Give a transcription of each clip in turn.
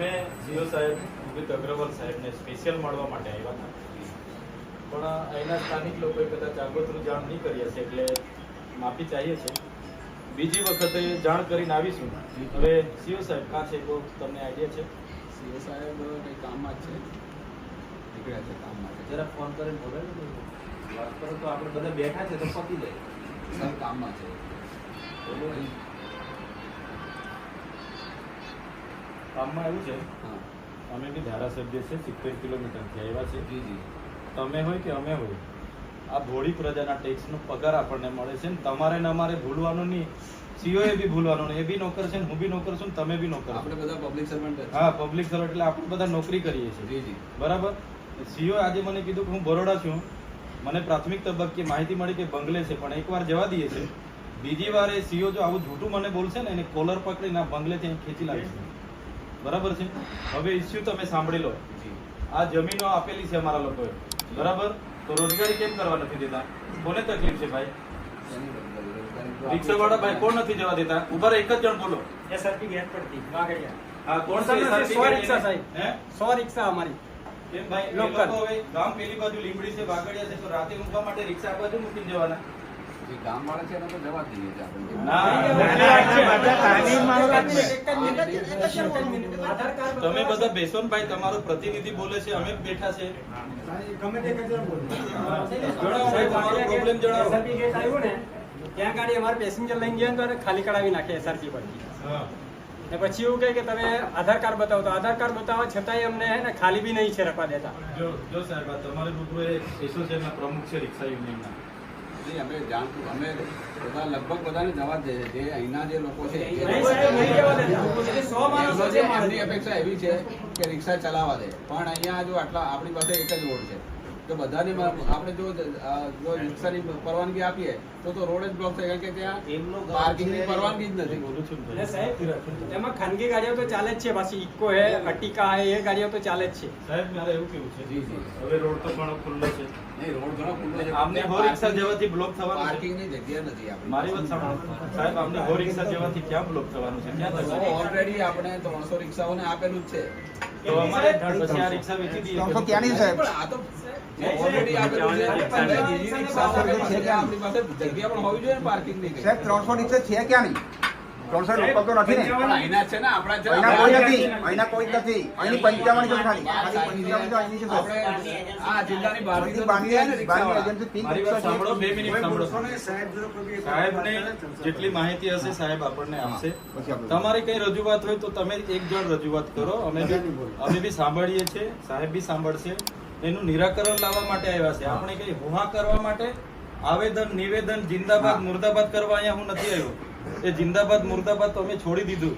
અમે સીઓ સાહેબ ઉદિત અગ્રવાલ સાહેબને સ્પેશિયલ મળવા માટે આવ્યા હતા. પણ અહીંના સ્થાનિક લોકોએ કદાચ આગોતરું જાણ નહીં કરી હશે એટલે માફી ચાહીએ છે બીજી વખતે જાણ કરીને આવીશું. હવે સીઓ સાહેબ કાં છે તો તમને આઈડિયા છે? સીઓ સાહેબ કંઈ કામમાં જ છે? નીકળ્યા છે કામમાં છે જરા ફોન કરીને બોલે. વાત કરો તો આપણે બધા બેઠા છે તો પતી જાય. સાહેબ કામમાં છે. કામમાં એવું છે? અમે બી ધારાસભ્ય છે સિત્તેર કિલોમીટરથી આવ્યા છે જી જી. તમે હોય કે અમે હોય આ ભોળી પ્રજાના ટેક્સનો પગાર આપણને મળે છે ને તમારે ને અમારે ભૂલવાનું નહીં. સીઓ એ બી ભૂલવાનું નહીં. એ બી નોકર છે ને હું બી નોકર છું ને તમે બી નોકર આપણે બધા પબ્લિક સર્વન્ટ હા પબ્લિક સર્વન્ટ એટલે આપણે બધા નોકરી કરીએ છીએ. જી જી. બરાબર? સીઓ આજે મને કીધું કે હું બરોડા છું. મને પ્રાથમિક તબક્કે માહિતી મળી કે બંગલે છે પણ એકવાર જવા દઈએ છે બીજી વાર એ સીઓ જો આવું જૂઠું મને બોલશે ને એને કોલર પકડીને આ બંગલેથી અહીં ખેંચી લાવીશું. બરાબર છે? હવે ઇસ્યુ તમે સાંભળી લો. આ જમીનો આપેલી છે અમારા લોકોએ. બરાબર? તો રોજગારી કેમ કરવા નથી દેતા? કોને તકલીફ છે ભાઈ? રિક્ષાવાળા ભાઈ કોણ નથી જવા દેતા? ઊભા એક જ જણ બોલો. એસઆરપી ગેટ પડતી વાગડિયા હા કોણ સો છે SRP રિક્ષા સાહેબ. હે? સો રિક્ષા અમારી. કેમ ભાઈ લોકો હવે ગામ પેલી બાજુ લીંબડી છે વાગડિયા છે તો રાતે ઊંઘવા માટે રિક્ષા બાજુ મૂકીને જવાના. જે ગામવાળા છે એને તો જવા દઈએ છીએ આપણે ના. આધાર કાર્ડ તમે બધા બેસો ને ભાઈ તમારો પ્રતિનિધિ બોલે છે અમે બેઠા છે ગમે બોલો. જણાવો ત્યાં ગાડી અમારે પેસેન્જર લઈને ગયા તો ખાલી કરાવી નાખે એસઆરસી પર ને પછી એવું કહે કે તમે આધાર કાર્ડ બતાવો તો આધાર કાર્ડ બતાવવા છતાંય અમને હે ને ખાલી બી નહીં છે રખવા દેતા જો જો સાહેબ તમારે રૂબરૂ એસોસિએશનના પ્રમુખ છે રિક્ષા યુનિયનના જી અમે જાણતું અમે બધા લગભગ બધાને જવા જ જે અહીંના જે લોકો છે એ નહીં સાહેબ, નહીં જવા દેતા. એટલે સો માણસો છે એમની અપેક્ષા એવી છે કે રિક્ષા ચલાવવા દે. પણ અહીંયા જો આટલા આપણી પાસે એક જ રોડ છે. તો બધાને આપણે જો જો રિક્ષાની પરવાનગી આપીએ તો તો રોડ જ બ્લોક થાય કારણ કે ત્યાં પાર્કિંગની પરવાનગી જ નથી. બોલું છું. સાહેબ એમાં ખાનગી ગાડીઓ તો ચાલે જ છે. પાછી ઇકો હે અટિકા હે એ ગાડીઓ તો ચાલે જ છે. સાહેબ મારે એવું કેવું છે? જી જી. હવે રોડ તો પણ ખુલ્લો છે. નહીં રોડ ઘણો ખુલ્લો છે. આમને હો રિક્ષા જવાથી બ્લોક થવાનું પાર્કિંગની જગ્યા નથી આપણી મારી વાત સાંભળો. સાહેબ આમને હો રિક્ષા જવાથી ક્યાં બ્લોક થવાનું છે? ક્યાં ઓલરેડી આપણે ત્રણસો રિક્ષાઓને આપેલું જ છે. તો અમારે પછી આ રિક્ષા વેચી દઈએ ત્રણસો ત્યાંની સાહેબ. પણ આ તો ઓલરેડી આપેલું છે. અને બીજી રિક્ષાઓ આપેલી છે કે આપણી પાસે જગ્યા પણ હોવી જોઈએ ને પાર્કિંગની સાહેબ ત્રણસો રિક્ષા છે ક્યાં નહીં ત્રણસો લોકલ તો નથી ને? અહીંના છે ને આપણા જ છે. અહીંના કોઈ નથી અહીંના કોઈ નથી. અહીંની પંચાવન છે ખાલી. ખાલી પંચાવન અહીંની છે આ જિલ્લાની બહારથી અહીંની તો બારની ગયા ને રિક્ષાવાળા. બારની એજન્સી પિંક મારી વાત રિક્ષા સાંભળો બે મિનિટ સાંભળો. સાહેબને જેટલી માહિતી હશે સાહેબ આપણને આપશે. તમારી કઈ રજૂઆત હોય તો તમે એક જણ રજૂઆત કરો. અમે અમે બી સાંભળીએ છીએ સાહેબ બી સાંભળશે. એનું નિરાકરણ લાવવા માટે આવ્યા છે. આપણે કઈ હોહા કરવા માટે આવેદન નિવેદન જિંદાબાદ મુર્દાબાદ કરવા અહીંયા હું નથી આવ્યો. એ જિંદાબાદ, મુર્દાબાદ તો અમે છોડી દીધું.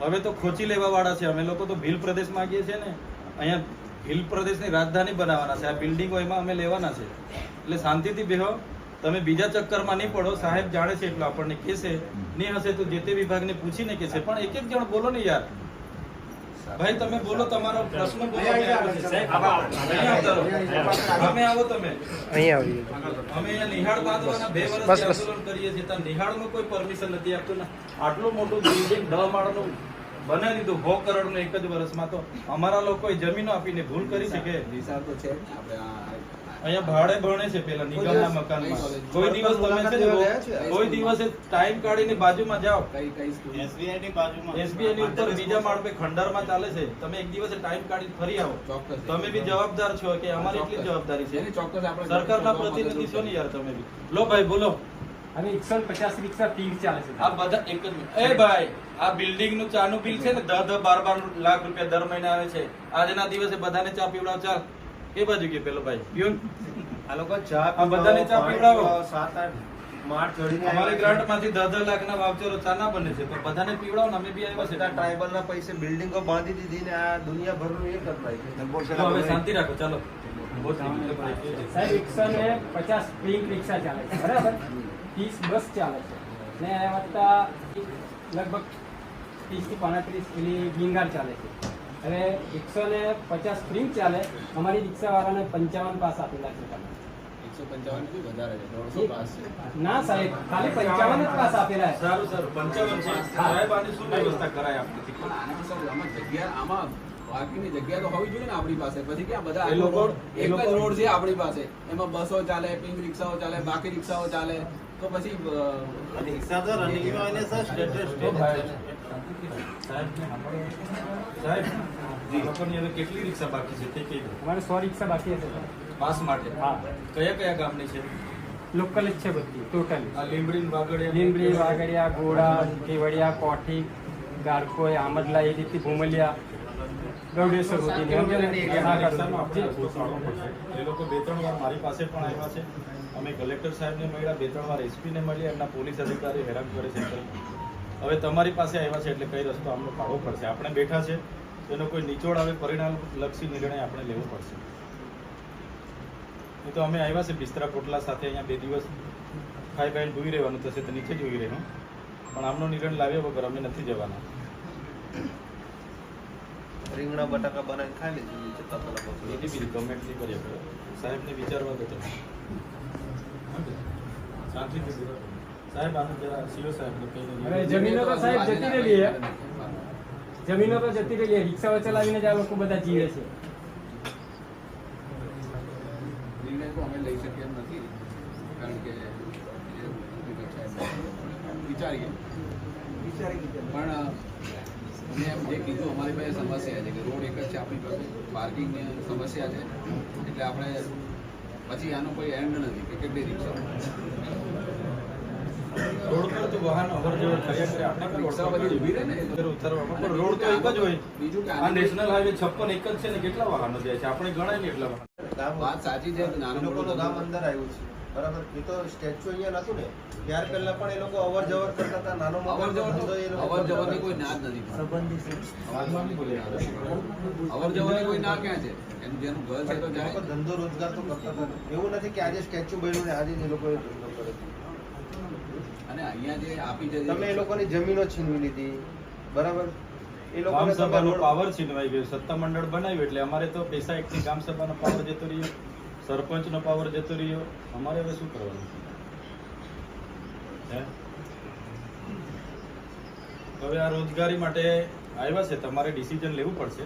હવે તો ખોચી લેવા વાળા છે. અમે લોકો તો ભીલ પ્રદેશ માંગીએ છીએ ને. અહીંયા ભીલ પ્રદેશની રાજધાની બનાવવાના છે. આ બિલ્ડિંગો એમાં અમે લેવાના છે. એટલે શાંતિથી બેહો. તમે બીજા ચક્કરમાં નહીં પડો. સાહેબ જાણે છે એટલું આપણને કહેશે. નહીં હશે તો જે તે વિભાગને પૂછીને કહેશે. પણ એક એક જણ બોલો ને યાર. ભાઈ તમે બોલો તમારો પ્રશ્ન બોલો. અમે આવો તમે. અહીંયા આવો અમે અહીંયા નિહાળ બાંધવાના બે વર્ષ આંદોલન કરીએ છીએ ત્યાં નિહાળનું કોઈ પરમિશન નથી આપતું. ને આટલું મોટું બિલ્ડિંગ દહ માળનું બનાવી દીધું હો કરોડનું એક જ વર્ષમાં. તો અમારા લોકોએ જમીનો આપીને ભૂલ કરી છે કે? અહીંયા ભાડે ભણે છે પેલા નિગમના મકાનમાં. કોઈ દિવસ તમે છે ને કોઈ દિવસે ટાઈમ કાઢીને બાજુમાં જાઓ. એસબીઆઈ ની બાજુમાં. એસબીઆઈ ની ઉપર બીજા માળ પે ખંડરમાં ચાલે છે. તમે એક દિવસે ટાઈમ કાઢી ફરી આવો. તમે બી જવાબદાર છો કે અમારી એટલી જવાબદારી છે. એની ચોક્કસ આપણે સરકારના પ્રતિનિધિ છો ને યાર તમે બી. લો ભાઈ બોલો. અને એકસો પચાસ રિક્ષા ફી ચાલે છે. આ બધા એક જ એ ભાઈ આ બિલ્ડિંગનું ચાનું બિલ છે ને? દસ દસ બાર બાર લાખ રૂપિયા દર મહિને આવે છે. આજના દિવસે બધાને ચા પીવડાવ ચાલ એ બાજુ કે પેલો ભાઈ. પ્યુન આ લોકો ચા આ બધાને ચા પીવડાવો. સાત આઠ માળ ચડીને અમારી ગ્રાન્ટમાંથી દસ દસ લાખ ના વાવચરો ચા ના બને છે પણ બધાને પીવડાવો ને અમે બી આવ્યા છે ટ્રાઇબલ ના પૈસે બિલ્ડિંગો બાંધી દીધી ને આ દુનિયાભરનું એ કરતા છે. હવે શાંતિ રાખો ચાલો. સાહેબ એકસો ને પચાસ પિંક રિક્ષા ચાલે છે. બરાબર? ત્રીસ બસ ચાલે છે. ને એના વત્તા લગભગ ત્રીસથી પાંત્રીસ પેલી ગીંગાર ચાલે છે. હવે એકસો ને પચાસ સ્પ્રિંગ ચાલે અમારી રિક્ષાવાળાને પંચાવન પાસ આપેલા છે તમે એકસો પંચાવનથી વધારે છે દોઢસો પાસ છે. ના સાહેબ ખાલી પંચાવન જ પાસ આપેલા છે. સારું સારું પંચાવન છે સાહેબ આની શું વ્યવસ્થા કરાય આપણાથી પણ આને આમાં જગ્યા આમાં પાર્કિંગની જગ્યા તો હોવી જોઈએ ને આપણી પાસે. પછી ક્યાં બધા લોકો- એક જ રોડ છે આપણી પાસે. એમાં બસો ચાલે પિંક રિક્ષાઓ ચાલે બાકી રિક્ષાઓ ચાલે. તો પછી રિક્ષા તો રનિંગમાં સાહેબ લોકોની હવે કેટલી રિક્ષા બાકી છે તે કહી દો અમારે સો રિક્ષા બાકી હશે પાસ માટે? હા. કયા કયા ગામની છે? લોકલ જ છે બધી ટોટલ. આ લીંબડી વાગડિયા? લીંબડી વાગડિયા ગોળા કેવડિયા કોઠી ગારકોય આમદલા એ રીતે ભૂમલિયા ગૌડેશ્વર સુધી. એ લોકો બે ત્રણ વાર મારી પાસે પણ આવ્યા છે. અમે કલેક્ટર સાહેબને મળ્યા બે ત્રણ વાર એસપીને મળ્યા એમના પોલીસ અધિકારી હેરાન કરે છે. હવે તમારી પાસે આવ્યા છે એટલે કઈ રસ્તો આમનો કાઢવો પડશે. આપણે બેઠા છે એનો કોઈ નિચોડ આવે પરિણામલક્ષી નિર્ણય આપણે લેવો પડશે. તો અમે આવ્યા છે બિસ્તરા પોટલા સાથે અહીંયા બે દિવસ ખાઈ બાઈને જોઈ રહેવાનું થશે તો નીચે જોઈ રહેવું પણ આમનો નિર્ણય લાવ્યા વગર અમે નથી જવાના. રીંગણા બટાકા બનાવીને ખાઈ. બીજી બીજી નહીં કરીએ સાહેબને વિચારવા દો તમે. શાંતિથી. સાહેબ આનું જરા સીઓ સાહેબને જમીનો તો સાહેબ જતી રહેલી છે જમીનો તો જતી રહેલી છે. રિક્ષાઓ ચલાવીને જ આ લોકો બધા જીવે છે. નિર્ણય તો અમે લઈ શકીએ એમ નથી કારણ કે વિચારીએ. પણ મેં એમ જે કીધું અમારી પાસે સમસ્યા છે કે રોડ એક જ છે આપણી પાસે પાર્કિંગની સમસ્યા છે. એટલે આપણે પછી આનો કોઈ એન્ડ નથી કે કેટલી રિક્ષા રોડ પર તો વાહન અવર જવર કર્યા કરે આપણે પણ રિક્ષા બધી ઊભી રહે ને. એ તો. અંદર ઉતારવામાં. પણ રોડ તો એક જ હોય. બીજું આ નેશનલ હાઈવે છપ્પન એક જ છે ને કેટલા વાહનો જાય છે? આપણે ગણાય ને એટલા વાહન. વાત સાચી છે. નાનું ગામ અંદર આવ્યું છે. બરાબર? એ તો સ્ટેચ્યુ અહીંયા નતું ને. ત્યાર પહેલા પણ એ લોકો અવર જવર કરતા હતા. નાનો અવર જવર ધંધો અવર કરતા કોઈ ના જ નથી અવર જવરની કોઈ ના ક્યાં છે? એનું જેનું ઘર છે તો જાય. ધંધો રોજગાર તો કરતા હતા. એવું નથી કે આજે સ્ટેચ્યુ બન્યું ને આજે જ ધંધો કરે છે. અને અહીંયા જે આપી છે તમે એ લોકોની જમીનો છીનવી લીધી. બરાબર? એ લોકોને સભાનો પાવર છીનવાઈ ગયો. સત્તા મંડળ બનાવ્યું એટલે અમારે તો પૈસા એકથી ગામ સભાનો પાવર જતો રહ્યો. સરપંચનો પાવર જતો રહ્યો. અમારે હવે શું કરવાનું? હે? હવે આ રોજગારી માટે આવ્યા છે. તમારે ડિસિઝન લેવું પડશે.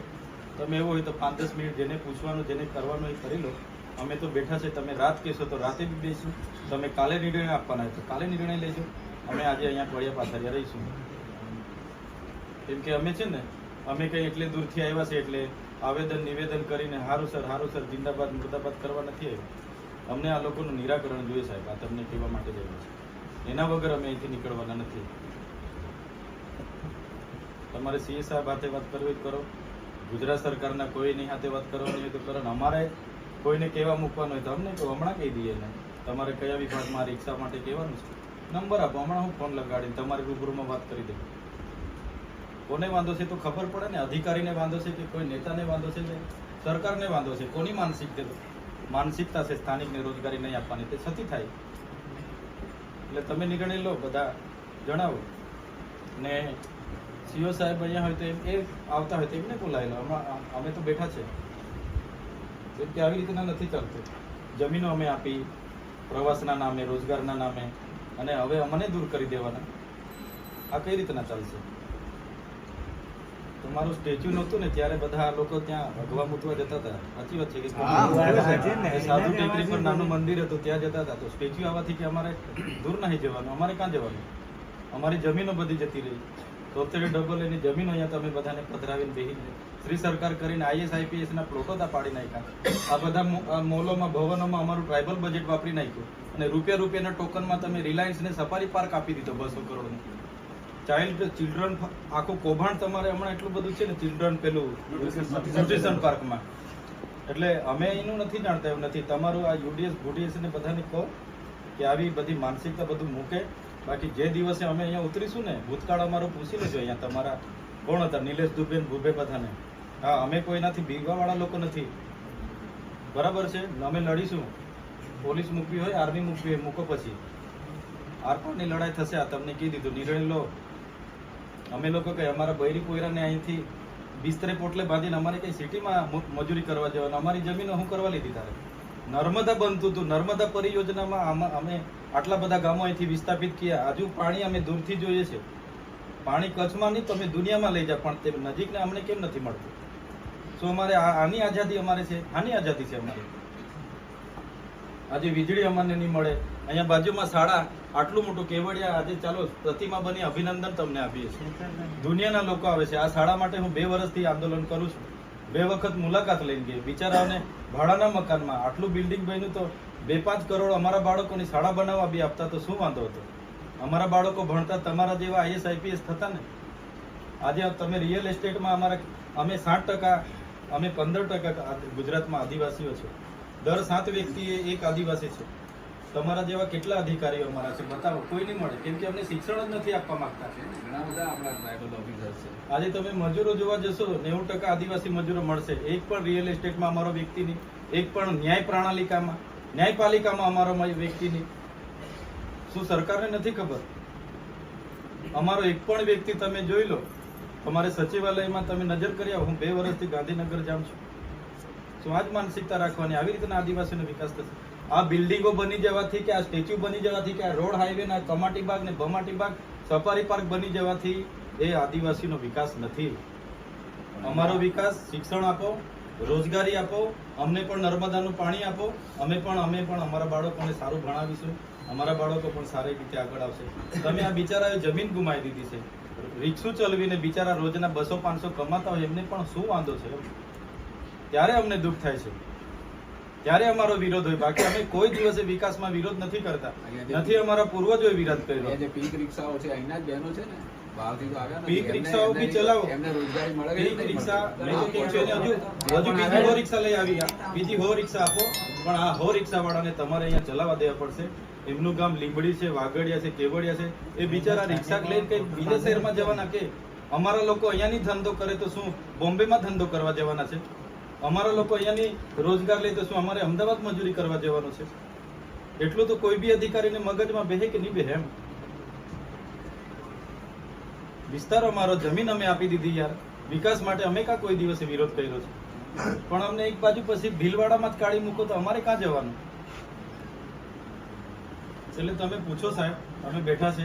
તમે એવું હોય તો પાંચ દસ મિનિટ જેને પૂછવાનું જેને કરવાનું એ કરી લો. અમે તો બેઠા છે, તમે રાત કહેશો તો રાતે બી બેસું તમે કાલે નિર્ણય આપવાના છો કાલે નિર્ણય લેજો. અમે આજે અહીંયા કોળિયા પાછળ રહીશું. કેમ કે અમે છે ને, અમે કંઈ એટલે દૂરથી આવ્યા છે એટલે આવેદન, નિવેદન કરીને હારું સર હારું સર, જિંદાબાદ મુર્દાબાદ કરવા નથી આવ્યા. અમને આ લોકોનું નિરાકરણ જોઈએ સાહેબ, આ તમને કહેવા માટે જ છે. એના વગર અમે અહીંથી નીકળવાના નથી. તમારે સીએ સાહેબ હાથે વાત કરવી કરો. ગુજરાત સરકારના કોઈની હાથે વાત કરવાની હોય તો કરો. અમારે કોઈને કહેવા મૂકવાનું હોય તો અમને હમણાં કહી દઈએ ને તમારે કયા વિભાગમાં રિક્ષા માટે કહેવાનું છે? નંબર આપો, હમણાં હું ફોન લગાડીને તમારી રૂબરૂમાં વાત કરી દઉં. કોને વાંધો છે તો ખબર પડે ને, અધિકારીને વાંધો છે કે કોઈ નેતાને વાંધો છે કે સરકારને વાંધો છે, કોની માનસિકતા માનસિકતા છે સ્થાનિકને રોજગારી નહીં આપવાની, તે છતી થાય. એટલે તમે નિર્ણય લો, બધા જણાવો. ને સીઓ સાહેબ અહીંયા હોય તો એ આવતા હોય તો એમને બોલાવી લો. અમે તો બેઠા છે. કેમ કે આવી રીતના નથી ચાલતું. જમીનો અમે આપી પ્રવાસના નામે રોજગારના નામે અને હવે અમને દૂર કરી દેવાના. આ કઈ રીતના ચાલશે? તમારું સ્ટેચ્યુ નહોતું ને ત્યારે બધા આ લોકો ત્યાં ભગવા મૂતવા જતા હતા. સાચી વાત છે કે સાધુ ટેકરી પર નાનું મંદિર હતું ત્યાં જતા હતા. તો સ્ટેચ્યુ આવવાથી કે અમારે દૂર નહીં જવાનું. અમારે ક્યાં જવાનું? અમારી જમીનો બધી જતી રહી. તોતેર ડબલ એની જમીન અહીંયા તમે બધાને પધરાવીને બેહીને શ્રી સરકાર કરીને આઈએસ આઈપીએસના પ્લોટો તા પાડી નાખ્યા. આ બધા મોલોમાં, ભવનોમાં અમારું ટ્રાઇબલ બજેટ વાપરી નાખ્યું. અને રૂપિયા, રૂપિયાના ટોકનમાં તમે રિલાયન્સને સફારી પાર્ક આપી દીધો બસો કરોડનો. ચાઇલ્ડ ચિલ્ડ્રન આખું કૌભાંડ તમારે હમણાં એટલું બધું છે ને, ચિલ્ડ્રન પેલું ન્યુટ્રિશન પાર્કમાં. એટલે અમે એનું નથી જાણતા, એવું નથી. તમારું આ યુડીએસ, ગુડીએસ ને બધાને કહો કે આવી બધી માનસિકતા બધું મૂકે. બાકી જે દિવસે અમે અહીંયા ઉતરીશું ને, ભૂતકાળ અમારો પૂછી લેજો અહીંયા તમારા કોણ હતા નિલેશ દુબેન ભૂપે બધાને. હા, અમે કોઈનાથી ભીગવાવાળા લોકો નથી. બરાબર છે? અમે લડીશું. પોલીસ મૂકવી હોય, આર્મી મૂકવી હોય, મૂકો પછી. આરપારની લડાઈ થશે, આ તમને કહી દીધું. નિર્ણય લો. અમે લોકો કંઈ અમારા બૈરી પોયરાને અહીંથી બિસ્તરે પોટલે બાંધીને અમારે કંઈ સિટીમાં મજૂરી કરવા જવાનું? અમારી જમીનો હું કરવા લીધી તારે? નર્મદા બનતું હતું. નર્મદા પરિયોજનામાં આમાં અમે આટલા બધા ગામો અહીંથી વિસ્થાપિત કર્યા હજુ પાણી અમે દૂરથી જોઈએ છે. પાણી કચ્છમાં નહીં, તમે દુનિયામાં લઈ જાઓ, પણ તે નજીકને અમને કેમ નથી મળતું? શું અમારે આની આઝાદી અમારે છે. આની આઝાદી છે અમારી. આજે વીજળી અમને નહીં મળે. અહીંયા બાજુમાં શાળા, આટલું મોટું કેવડિયા આજે ચાલો, પ્રતિમા બની અભિનંદન તમને આપીએ છીએ. દુનિયાના લોકો આવે છે. આ શાળા માટે હું બે વર્ષથી આંદોલન કરું છું. બે વખત મુલાકાત લઈને ગઈ. બિચારાઓને ભાડાના મકાનમાં આટલું બિલ્ડિંગ બન્યું તો બે પાંચ કરોડ અમારા બાળકોની શાળા બનાવવા બી આપતા તો શું વાંધો હતો? અમારા બાળકો ભણતા તમારા જેવા આઈએસ આઈપીએસ થતા ને? આજે તમે રિયલ એસ્ટેટમાં અમારા અમે સાઠ ટકા અમે પંદર ટકા ગુજરાતમાં આદિવાસીઓ છે. દર સાત વ્યક્તિએ એક આદિવાસી છે. તમારા જેવા કેટલા અધિકારીઓ અમારા છે? બતાવો કોઈ નહીં મળે કેમ કે અમને શિક્ષણ જ નથી આપવા માંગતા. ઘણા બધા આપણા ટ્રાઇબલ ઓફિસર છે. આજે તમે મજૂરો જોવા જશો નેવું ટકા આદિવાસી મજૂરો મળશે. એક પણ રિયલ એસ્ટેટમાં અમારો વ્યક્તિ નહીં એક પણ ન્યાય પ્રણાલિકામાં. ન્યાયપાલિકામાં અમારો મ- વ્યક્તિની શું સરકારને નથી ખબર? અમારો એક પણ વ્યક્તિ તમે જોઈ લો. તમારે સચિવાલયમાં તમે નજર કરી આવો. હું બે વર્ષથી ગાંધીનગર જાઉં છું. શું આ જ માનસિકતા રાખવાની? આવી રીતના આદિવાસીનો વિકાસ થશે. આ બિલ્ડિંગો બની જવાથી કે આ સ્ટેચ્યુ બની જવાથી કે આ રોડ હાઈવે ના કમાટી બાગ ને ભમાટી બાગ, સફારી પાર્ક બની જવાથી એ આદિવાસીનો વિકાસ નથી. અમારો વિકાસ શિક્ષણ આપો રોજગારી આપો અમને પણ નર્મદાનું પાણી આપો અમે પણ અમે પણ અમારા બાળકોને સારું ભણાવીશું અમારા બાળકો પણ સારી રીતે આગળ આવશે. તમે આ બિચારાએ જમીન ગુમાવી દીધી છે. રિક્ષું ચલવીને બિચારા રોજના બસો પાંચસો કમાતા હોય એમને પણ શું વાંધો છે? ત્યારે અમને દુઃખ થાય છે. ત્યારે અમારો વિરોધ હોય. બાકી અમે કોઈ દિવસે વિકાસમાં વિરોધ નથી કરતા. નથી અમારા પૂર્વજોએ વિરોધ કર્યો. જે પીક રિક્ષાઓ છે અહીંના જ બહેનો છે ને? બહારથી તો આવ્યા પીક રિક્ષાઓ બી ચલાવો. એમને રોજગારી મળે પીક રિક્ષા મેં તો છે ને હજુ હજુ બીજી હો રિક્ષા લઈ આવી બીજી હો રિક્ષા આપો. પણ આ હો રિક્ષા વાળાને તમારે અહીંયા ચલાવવા દેવા પડશે. એમનું ગામ લીંબડી છે વાગડિયા છે કેવડિયા છે. એ બિચારા રિક્ષા લઈને કઈ બીજા શહેરમાં જવાના કે? અમારા લોકો અહીંયાની ધંધો કરે તો શું? બોમ્બેમાં ધંધો કરવા જવાના છે? અમારા લોકો અહીંયાની રોજગાર લે તો શું? અમારે અમદાવાદ મજૂરી કરવા જવાનું છે? એટલું તો કોઈ બી અધિકારીને મગજમાં બેહે કે નહીં બેહે એમ? વિસ્તાર અમારો જમીન અમે આપી દીધી યાર. વિકાસ માટે અમે કા કોઈ દિવસે વિરોધ કર્યો છે? પણ અમને એક બાજુ પછી ભીલવાડામાં જ કાઢી મૂકો તો અમારે ક્યાં જવાનું? એટલે તમે પૂછો સાહેબ, અમે બેઠા છે.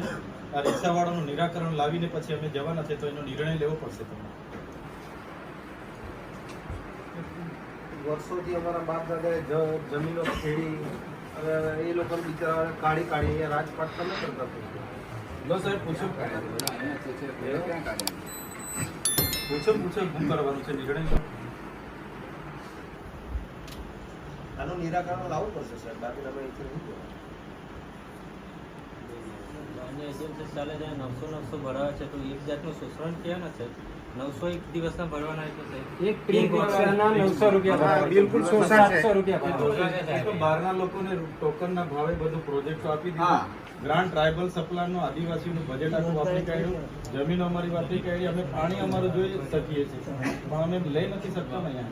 આ રિક્ષાવાળાનું નિરાકરણ લાવીને પછી અમે જવાના છે તો એનો નિર્ણય લેવો પડશે તમે વર્ષોથી અમારા બાપ દાદાએ જમીનો ખેડી એ લોકો બિચારા કાઢી કાઢી રાજપાટ તમે કરતા. લો સાહેબ પૂછો? પૂછો પૂછો શું કરવાનું છે નીકળે આનું નિરાકરણ લાવવું પડશે સાહેબ બાકી તમે અહીંથી નહીં ચાલે છે નવસો નવસો ભરાવે છે તો એક જાતનું શોષણ કે ને છે નવસો એક દિવસના ભરવાના એટલે એક પિંક રિક્ષાના નવસો રૂપિયા હા, બિલકુલ શોષણ સાતસો રૂપિયા તો ભરવા. એ તો બહારના લોકોને ટોકનના ભાવે બધું પ્રોજેક્ટ આપી હા. દીધું ગ્રાન્ટ ટ્રાઇબલ સપ્લાયનું આદિવાસીનું બજેટ આખું વાપરી કાઢ્યું. જમીન અમારી વાપરી કાઢી અમે પાણી અમારું જોઈ શકીએ છીએ. પણ અમે લઈ નથી શકતા ને અહીંયા.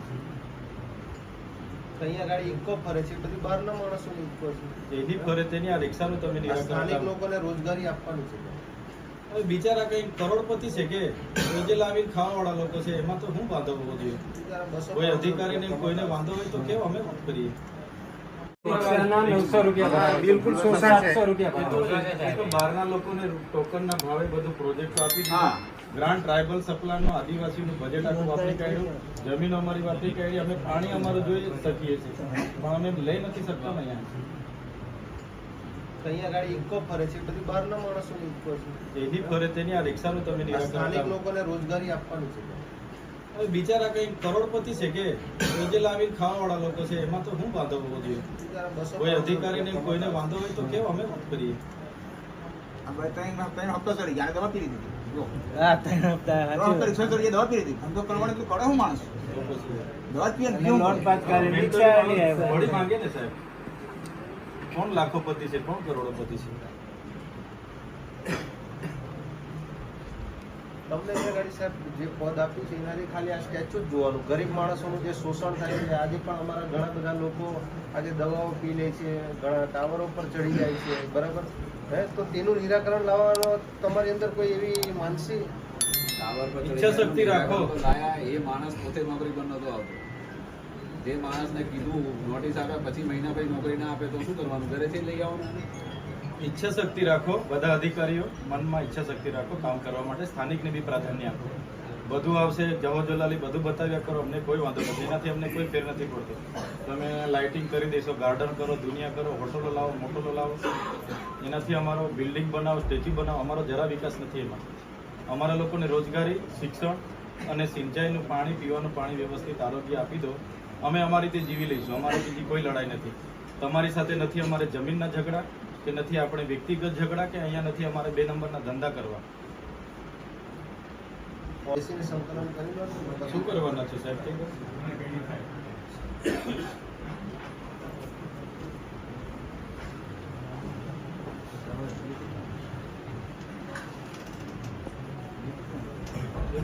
અહીંયા ગાડી ઇકો ફરે છે બધી બહારના માણસોની ઇકો છે. એની ફરે તેની આ રિક્ષાનું તમે સ્થાનિક લોકોને રોજગારી આપવાની છે. હવે બિચારા કઈ કરોડપતિ છે કે રોજે લાવીને ખાવાવાળા લોકો છે એમાં તો હું વાંધો હોવો જોઈએ? કોઈ અધિકારીને કોઈને વાંધો હોય તો કેવો અમે વાત કરીએ રિક્ષાના નવસો રૂપિયા હા, ભરવા. બિલકુલ શોષણ છે. સાતસો રૂપિયા એ તો ભરવા. એ તો બહારના લોકોને ટોકનના ભાવે બધું પ્રોજેક્ટો આપી હા. ટ્રાઇબલ સપ્લાયનું આદિવાસીનું બજેટ આખું વાપરી કાઢ્યું. જમીન અમારી વાપરી કાઢી. અમે પાણી અમારું જોઈ શકીએ છીએ. પણ અમે લઈ નથી શકતા અહીંયા. અહીંયા ગાડી ઇકો ફરે છે. બધી બહારના માણસોની ઇકો છે. એની ફરે તેની આ રિક્ષાનું તમે સ્થાનિક લોકોને રોજગારી આપવાની છે. હવે બિચારા કઈ કરોડપતિ છે કે? રોજે લાવી ખાવાવાળા લોકો છે એમાં તો શું વાંધો હોવો જોઈએ? કોઈ અધિકારીને કોઈને વાંધો હોય તો કેવો અમે વાત કરીએ? ત્રણ હપ્તો ચડી ગયા દવા પી લીધી. હા દવા પી લીધી. ધંધો કરવાનું કરે માણસ? દવા પીએ કોણ લાખોપતિ છે? કોણ કરોડોપતિ છે? તમને જે ગાડી સાહેબ જે પદ આપ્યું છે એનાથી ખાલી આ સ્ટેચ્યુ જ જોવાનું. ગરીબ માણસોનું જે શોષણ થાય છે આજે પણ અમારા ઘણા બધા લોકો આજે દવાઓ પી લે છે ઘણા ટાવરો પર ચડી જાય છે બરાબર? હે તો તેનું નિરાકરણ લાવવાનો તમારી અંદર કોઈ એવી માનસી? ટાવર પર ઈચ્છા શક્તિ રાખો. લાયા, એ માણસ પોતે નોકરી પર નતો આવતો. જે માણસને કીધું નોટિસ આપે પછી મહિના પછી નોકરી ના આપે તો શું કરવાનું? ઘરેથી લઈ આવવાનું. ઈચ્છા શક્તિ રાખો, બધા અધિકારીઓ મનમાં ઈચ્છા શક્તિ રાખો, કામ કરવા માટે સ્થાનિકને બી પ્રાધાન્ય આપો. બધું આવશે, જવાજલાલી બધું બતાવ્યા કરો, અમને કોઈ વાંધો નથી. એનાથી અમને કોઈ ફેર નથી પડતો. તમે લાઇટિંગ કરી દેશો, ગાર્ડન કરો, દુનિયા કરો, હોટલો લાવો, મોટલો લાવો. એનાથી અમારો બિલ્ડિંગ બનાવો, સ્ટેચ્યુ બનાવો, અમારો જરા વિકાસ નથી એમાં. અમારા લોકોને રોજગારી, શિક્ષણ અને સિંચાઈનું પાણી, પીવાનું પાણી વ્યવસ્થિત આરોગ્ય આપી દો. અમે અમારી રીતે જીવી લઈશું. અમારી બીજી કોઈ લડાઈ નથી. તમારી સાથે નથી અમારે જમીનના ઝઘડા. કે નથી આપણે વ્યક્તિગત ઝઘડા કે અહીંયા નથી અમારે બે નંબરના ધંધા કરવા? શું કરવાના છે સાહેબ?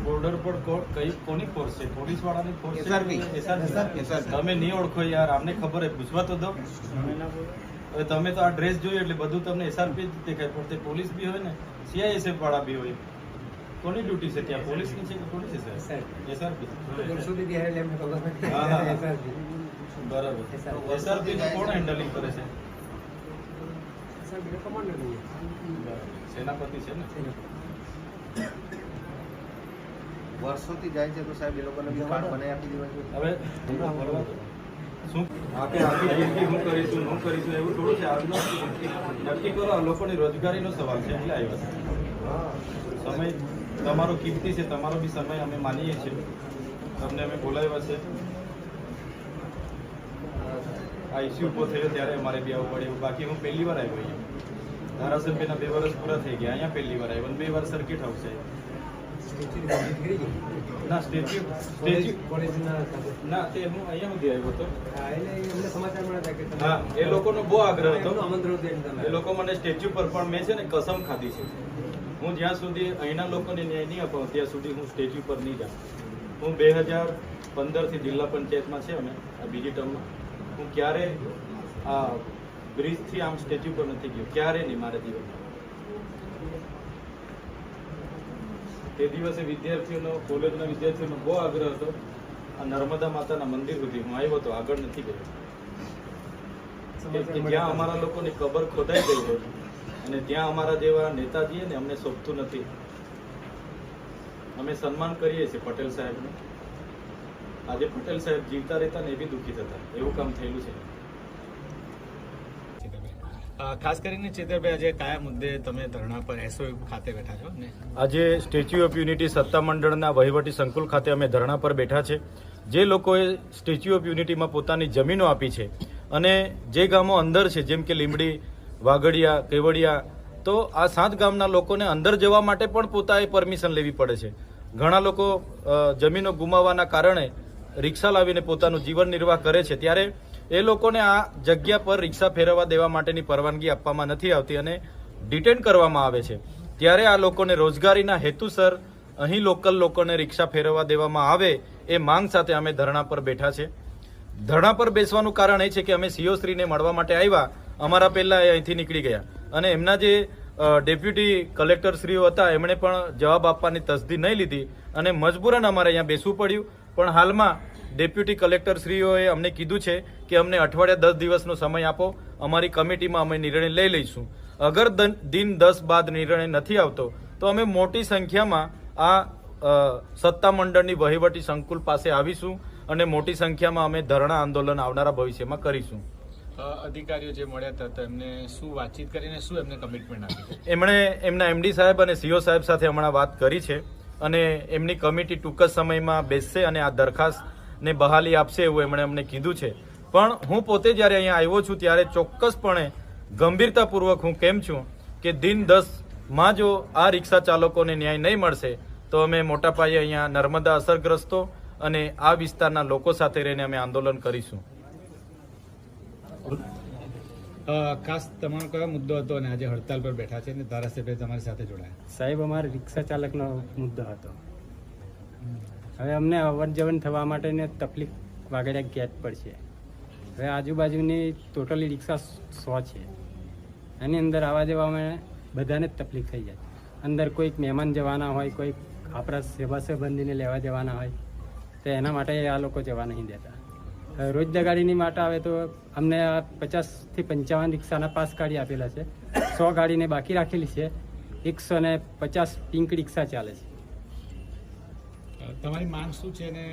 બોર્ડર પર કઈ કોની ફોર્સ છે? પોલીસ વાળાની ફોર્સ. તમે નહીં ઓળખો યાર આમને ખબર હે પૂછવા તો દો. હવે તમે તો આ ડ્રેસ જોયો એટલે બધું તમને એસઆરપી જ દેખાય પણ તે પોલીસ બી હોય ને સીઆઈએસએફ વાળા બી હોય. કોની ડ્યુટી છે ત્યાં? પોલીસની છે કે કોની છે? સાહેબ એસઆરપી. બરાબર. એસઆરપી કોણ હેન્ડલિંગ કરે છે? સેનાપતિ છે ને? વર્ષોથી જાય છે તો સાહેબ એ લોકોને બી કાર્ડ બનાવી આપી દેવા જોઈએ. હવે. રોજગારીનો સવાલ છે તમારો કિંમતી છે, તમારો બી સમય અમે માનીએ છીએ. તમને અમે બોલાવ્યા છે. આ ઇસ્યુ ત્યારે અમારે બી આવવું બાકી હું પહેલી વાર આવ્યો અહીંયા. ધારાસભ્યના બે વર્ષ પૂરા થઈ ગયા, અહીંયા પહેલી વાર આવ્યો બે વાર સર્કિટ છે ના સ્ટેચ્યુ સ્ટેચ્યુ ના તે હું અહીંયા સુધી આવ્યો હતો. હા એ લોકોનો બહુ આગ્રહ હતો. એ લોકો મને સ્ટેચ્યુ પર પણ મેં છે ને કસમ ખાધી છે. હું જ્યાં સુધી અહીંના લોકોને ન્યાય નહીં અપાવું ત્યાં સુધી હું સ્ટેચ્યુ પર નહીં જાઉં. હું બે હજાર પંદરથી જિલ્લા પંચાયતમાં છે અમે આ બીજી ટર્મમાં. હું ક્યારે આ બ્રિજથી આમ સ્ટેચ્યુ પર નથી ગયો. ક્યારે નહીં મારે જીવનમાં તે દિવસે વિદ્યાર્થીઓનો કોલેજના વિદ્યાર્થીઓનો બહુ આગ્રહ હતો આ નર્મદા માતાના મંદિર સુધી હું આવ્યો હતો આગળ નથી ગયો. જ્યાં અમારા લોકોની કબર ખોદાઈ ગઈ હતી અને ત્યાં અમારા જેવા નેતાજીએ ને અમને શોભતું નથી. અમે સન્માન કરીએ છીએ પટેલ સાહેબનું. આજે પટેલ સાહેબ જીવતા રહેતા ને એ બી દુઃખી થતા. એવું કામ થયેલું છે. ખાસ કરીને ચેતરભાઈ આજે કયા મુદ્દે તમે ધરણા પર એસઓ ખાતે બેઠા છો આજે સ્ટેચ્યુ ઓફ યુનિટી સત્તામંડળના વહીવટી સંકુલ ખાતે અમે ધરણા પર બેઠા છે. જે લોકોએ સ્ટેચ્યુ ઓફ યુનિટીમાં પોતાની જમીનો આપી છે અને જે ગામો અંદર છે, જેમ કે લીંબડી વાગડિયા કેવડિયા, તો આ સાત ગામના લોકોને અંદર જવા માટે પણ પોતાએ પરમિશન લેવી પડે છે. ઘણા લોકો જમીનો ગુમાવવાના કારણે રિક્ષા લાવીને પોતાનું જીવન નિર્વાહ કરે છે. ત્યારે એ લોકોને આ જગ્યા પર રિક્ષા ફેરવવા દેવા માટેની પરવાનગી આપવામાં નથી આવતી અને ડિટેન કરવામાં આવે છે. ત્યારે આ લોકોને રોજગારીના હેતુસર અહીં લોકલ લોકોને રિક્ષા ફેરવવા દેવામાં આવે એ માંગ સાથે અમે ધરણા પર બેઠા છે. ધરણા પર બેસવાનું કારણ એ છે કે અમે સીઓ શ્રીને મળવા માટે આવ્યા, અમારા પહેલાં એ અહીંથી નીકળી ગયા. અને એમના જે ડેપ્યુટી કલેક્ટર શ્રીઓ હતા, એમણે પણ જવાબ આપવાની તસદી નહીં લીધી અને મજબૂરન અમારે અહીંયા બેસવું પડ્યું. પણ હાલમાં ડેપ્યુટી કલેક્ટર શ્રીઓએ અમને કીધું છે કે અમને અઠવાડિયા દસ દિવસનો સમય આપો અમારી કમિટીમાં અમે નિર્ણય લઈ લઈશું. અગર દન- દસ બાદ નિર્ણય નથી આવતો તો અમે મોટી સંખ્યામાં આ સત્તામંડળની વહીવટી સંકુલ પાસે આવીશું અને મોટી સંખ્યામાં અમે ધરણા આંદોલન આવનારા ભવિષ્યમાં કરીશું. અધિકારીઓ જે મળ્યા હતા એમને શું વાતચીત કરીને શું એમને કમિટમેન્ટ આપી એમણે એમના એમડી સાહેબ અને સીઓ સાહેબ સાથે હમણાં વાત કરી છે અને એમની કમિટી ટૂંક જ સમયમાં બેસશે અને આ દરખાસ્તને બહાલી આપશે એવું એમણે અમને કીધું છે. પણ હું પોતે જ્યારે અહીંયા આવ્યો છું ત્યારે ચોક્કસપણે ગંભીરતાપૂર્વક હું કેમ છું કે દિન દસમાં જો આ રિક્ષા ચાલકોને ન્યાય નહીં મળશે તો અમે મોટા પાયે અહીંયા નર્મદા અસરગ્રસ્તો અને આ વિસ્તારના લોકો સાથે રહીને અમે આંદોલન કરીશું. ખાસ તમારો કયો મુદ્દો હતો અને આજે હડતાલ પર બેઠા છે અને ધારાસભ્ય તમારી સાથે જોડાયા? સાહેબ અમારે રિક્ષા ચાલકનો મુદ્દો હતો. હવે અમને અવર જવર થવા માટેને તકલીફ વાગડિયા ગેટ પડશે. હવે આજુબાજુની ટોટલી રિક્ષા સો છે. એની અંદર આવવા જવામાં બધાને જ તકલીફ થઈ જાય. અંદર કોઈક મહેમાન જવાના હોય, કોઈક આપણા સેવા સંબંધીને લેવા જવાના હોય, તો એના માટે આ લોકો જવા નહીં દેતા. રોજ ગાડીની માટે આવે તો અમને પચાસથી પંચાવન રિક્ષાના પાસ કાઢી આપેલા છે. સો ગાડીને બાકી રાખેલી છે. એકસો ને પચાસ પિંક રિક્ષા ચાલે છે. તમારી માંગ શું છે અને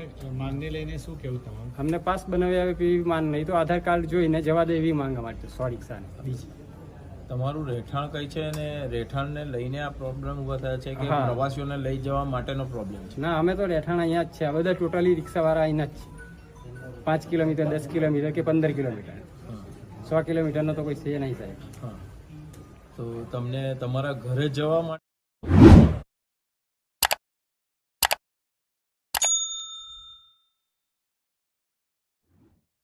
માંગને લઈને શું કેવું તમારું? અમને પાસ બનાવી આવે એવી માંગ નહીં. તો આધાર કાર્ડ જોઈને જવા દે એવી માંગ અમારી સો રિક્ષાને. બીજી? તમારું રહેઠાણ કઈ છે અને રહેઠાણને લઈને આ પ્રોબ્લેમ ઊભા થયા છે કે પ્રવાસીઓને લઈ જવા માટેનો પ્રોબ્લેમ છે? ના અમે તો રહેઠાણ અહીંયા જ છે. આ બધા ટોટલી રિક્ષાવાળા અહીંયા જ છે. પાંચ કિલોમીટર દસ કિલોમીટર કે પંદર કિલોમીટર. સો કિલોમીટરનો તો કોઈ છે નહીં સાહેબ. તો તમને તમારા ઘરે જવા માટે